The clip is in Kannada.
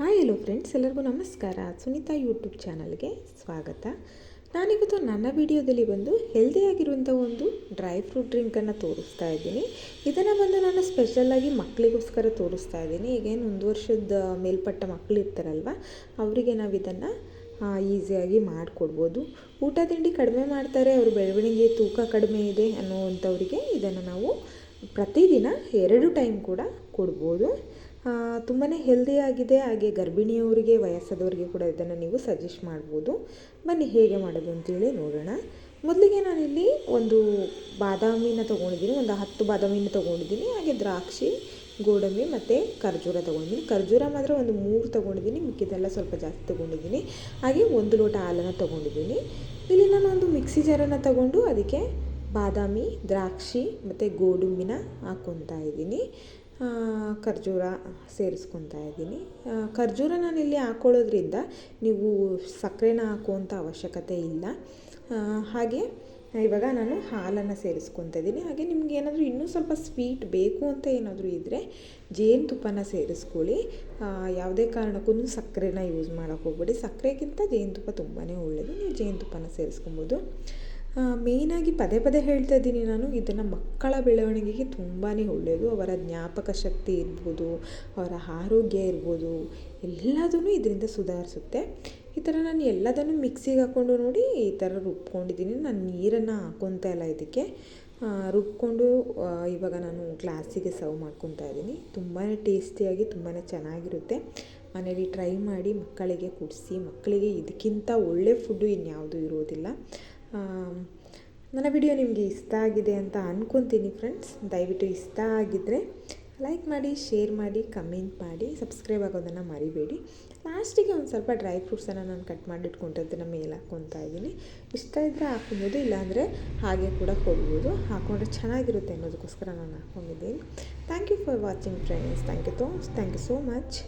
ಹಾಯ್ ಹಲೋ ಫ್ರೆಂಡ್ಸ್ ಎಲ್ಲರಿಗೂ ನಮಸ್ಕಾರ. ಸುನೀತಾ ಯೂಟ್ಯೂಬ್ ಚಾನಲ್ಗೆ ಸ್ವಾಗತ. ನಾನಿವತ್ತು ನನ್ನ ವಿಡಿಯೋದಲ್ಲಿ ಬಂದು ಹೆಲ್ದಿಯಾಗಿರುವಂಥ ಒಂದು ಡ್ರೈ ಫ್ರೂಟ್ ಡ್ರಿಂಕನ್ನು ತೋರಿಸ್ತಾ ಇದ್ದೀನಿ. ಇದನ್ನು ಬಂದು ನಾನು ಸ್ಪೆಷಲ್ಲಾಗಿ ಮಕ್ಕಳಿಗೋಸ್ಕರ ತೋರಿಸ್ತಾ ಇದ್ದೀನಿ. ಈಗೇನು ಒಂದು ವರ್ಷದ ಮೇಲ್ಪಟ್ಟ ಮಕ್ಕಳು ಇರ್ತಾರಲ್ವ ಅವರಿಗೆ ನಾವು ಇದನ್ನು ಈಸಿಯಾಗಿ ಮಾಡಿಕೊಡ್ಬೋದು. ಊಟ ತಿಂಡಿ ಕಡಿಮೆ ಮಾಡ್ತಾರೆ, ಅವರು ಬೆಳವಣಿಗೆ ತೂಕ ಕಡಿಮೆ ಇದೆ ಅನ್ನೋವಂಥವ್ರಿಗೆ ಇದನ್ನು ನಾವು ಪ್ರತಿದಿನ ಎರಡು ಟೈಮ್ ಕೂಡ ಕೊಡ್ಬೋದು. ತುಂಬಾ ಹೆಲ್ದಿಯಾಗಿದೆ ಹಾಗೆ ಗರ್ಭಿಣಿಯವರಿಗೆ, ವಯಸ್ಸಾದವರಿಗೆ ಕೂಡ ಇದನ್ನು ನೀವು ಸಜೆಸ್ಟ್ ಮಾಡ್ಬೋದು. ಬನ್ನಿ, ಹೇಗೆ ಮಾಡೋದು ಅಂತೇಳಿ ನೋಡೋಣ. ಮೊದಲಿಗೆ ನಾನಿಲ್ಲಿ ಒಂದು ಬಾದಾಮಿನ ತೊಗೊಂಡಿದ್ದೀನಿ. ಒಂದು ಹತ್ತು ಬಾದಾಮಿನ ತೊಗೊಂಡಿದ್ದೀನಿ. ಹಾಗೆ ದ್ರಾಕ್ಷಿ, ಗೋಡಂಬಿ ಮತ್ತು ಖರ್ಜೂರ ತೊಗೊಂಡಿದ್ದೀನಿ. ಖರ್ಜೂರ ಮಾತ್ರ ಒಂದು ಮೂರು ತೊಗೊಂಡಿದ್ದೀನಿ. ಮಿಕ್ಕಿದೆಲ್ಲ ಸ್ವಲ್ಪ ಜಾಸ್ತಿ ತೊಗೊಂಡಿದ್ದೀನಿ. ಹಾಗೆ ಒಂದು ಲೋಟ ಹಾಲನ್ನು ತೊಗೊಂಡಿದ್ದೀನಿ. ಇಲ್ಲಿ ನಾನು ಒಂದು ಮಿಕ್ಸಿ ಜಾರನ್ನು ತಗೊಂಡು ಅದಕ್ಕೆ ಬಾದಾಮಿ, ದ್ರಾಕ್ಷಿ ಮತ್ತು ಗೋಡಂಬಿನ ಹಾಕ್ಕೊತಾ ಇದ್ದೀನಿ. ಖರ್ಜೂರ ಸೇರಿಸ್ಕೊತಾ ಇದ್ದೀನಿ. ಖರ್ಜೂರ ಇಲ್ಲಿ ಹಾಕ್ಕೊಳ್ಳೋದ್ರಿಂದ ನೀವು ಸಕ್ಕರೆನ ಹಾಕುವಂಥ ಅವಶ್ಯಕತೆ ಇಲ್ಲ. ಹಾಗೆ ಇವಾಗ ನಾನು ಹಾಲನ್ನು ಸೇರಿಸ್ಕೊತಾ ಇದ್ದೀನಿ. ಹಾಗೆ ನಿಮ್ಗೆ ಏನಾದರೂ ಇನ್ನೂ ಸ್ವಲ್ಪ ಸ್ವೀಟ್ ಬೇಕು ಅಂತ ಏನಾದರೂ ಇದ್ದರೆ ಜೇನುತುಪ್ಪನ ಸೇರಿಸ್ಕೊಳ್ಳಿ. ಯಾವುದೇ ಕಾರಣಕ್ಕೂ ಸಕ್ಕರೆನ ಯೂಸ್ ಮಾಡೋಕ್ಕೆ ಹೋಗ್ಬೇಡಿ. ಸಕ್ಕರೆಗಿಂತ ಜೇನುತುಪ್ಪ ತುಂಬಾ ಒಳ್ಳೆಯದು ನೀವು ಜೇನುತುಪ್ಪನ ಸೇರಿಸ್ಕೊಬೋದು. ಮೇಯ್ನಾಗಿ ಪದೇ ಪದೇ ಹೇಳ್ತಾ ಇದ್ದೀನಿ ನಾನು, ಇದನ್ನು ಮಕ್ಕಳ ಬೆಳವಣಿಗೆಗೆ ತುಂಬಾ ಒಳ್ಳೆಯದು ಅವರ ಜ್ಞಾಪಕ ಶಕ್ತಿ ಇರ್ಬೋದು, ಅವರ ಆರೋಗ್ಯ ಇರ್ಬೋದು ಎಲ್ಲದೂ ಇದರಿಂದ ಸುಧಾರಿಸುತ್ತೆ. ಈ ಥರ ನಾನು ಎಲ್ಲದನ್ನು ಮಿಕ್ಸಿಗೆ ಹಾಕ್ಕೊಂಡು ನೋಡಿ ಈ ಥರ ರುಬ್ಕೊಂಡಿದ್ದೀನಿ. ನಾನು ನೀರನ್ನು ಹಾಕೊತಾ ಇಲ್ಲ ಇದಕ್ಕೆ. ರುಬ್ಕೊಂಡು ಇವಾಗ ನಾನು ಗ್ಲಾಸಿಗೆ ಸರ್ವ್ ಮಾಡ್ಕೊತಾ ಇದ್ದೀನಿ. ತುಂಬಾ ಟೇಸ್ಟಿಯಾಗಿ ತುಂಬಾ ಚೆನ್ನಾಗಿರುತ್ತೆ. ಮನೇಲಿ ಟ್ರೈ ಮಾಡಿ ಮಕ್ಕಳಿಗೆ ಕುಡಿಸಿ, ಮಕ್ಕಳಿಗೆ ಇದಕ್ಕಿಂತ ಒಳ್ಳೆ ಫುಡ್ಡು ಇನ್ಯಾವುದೂ ಇರೋದಿಲ್ಲ. ನನ್ನ ವಿಡಿಯೋ ನಿಮಗೆ ಇಷ್ಟ ಆಗಿದೆ ಅಂತ ಅಂದ್ಕೊತೀನಿ ಫ್ರೆಂಡ್ಸ್. ದಯವಿಟ್ಟು ಇಷ್ಟ ಆಗಿದ್ದರೆ ಲೈಕ್ ಮಾಡಿ, ಶೇರ್ ಮಾಡಿ, ಕಮೆಂಟ್ ಮಾಡಿ, ಸಬ್ಸ್ಕ್ರೈಬ್ ಆಗೋದನ್ನು ಮರಿಬೇಡಿ. ಲಾಸ್ಟಿಗೆ ಒಂದು ಸ್ವಲ್ಪ ಡ್ರೈ ಫ್ರೂಟ್ಸನ್ನು ನಾನು ಕಟ್ ಮಾಡಿ ಇಟ್ಕೊಂಡಿದ್ದನ್ನು ಮೇಲೆ ಹಾಕ್ಕೊತಾ ಇದ್ದೀನಿ. ಇಷ್ಟ ಇದ್ದರೆ ಹಾಕೊಬೋದು, ಇಲ್ಲಾಂದರೆ ಹಾಗೆ ಕೂಡ ಕೊಡ್ಬೋದು. ಹಾಕ್ಕೊಂಡ್ರೆ ಚೆನ್ನಾಗಿರುತ್ತೆ ಅನ್ನೋದಕ್ಕೋಸ್ಕರ ನಾನು ಹಾಕ್ಕೊಂಡಿದ್ದೀನಿ thank you for watching friends thank you ತೋ ಥ್ಯಾಂಕ್ ಯು ಸೋ ಮಚ್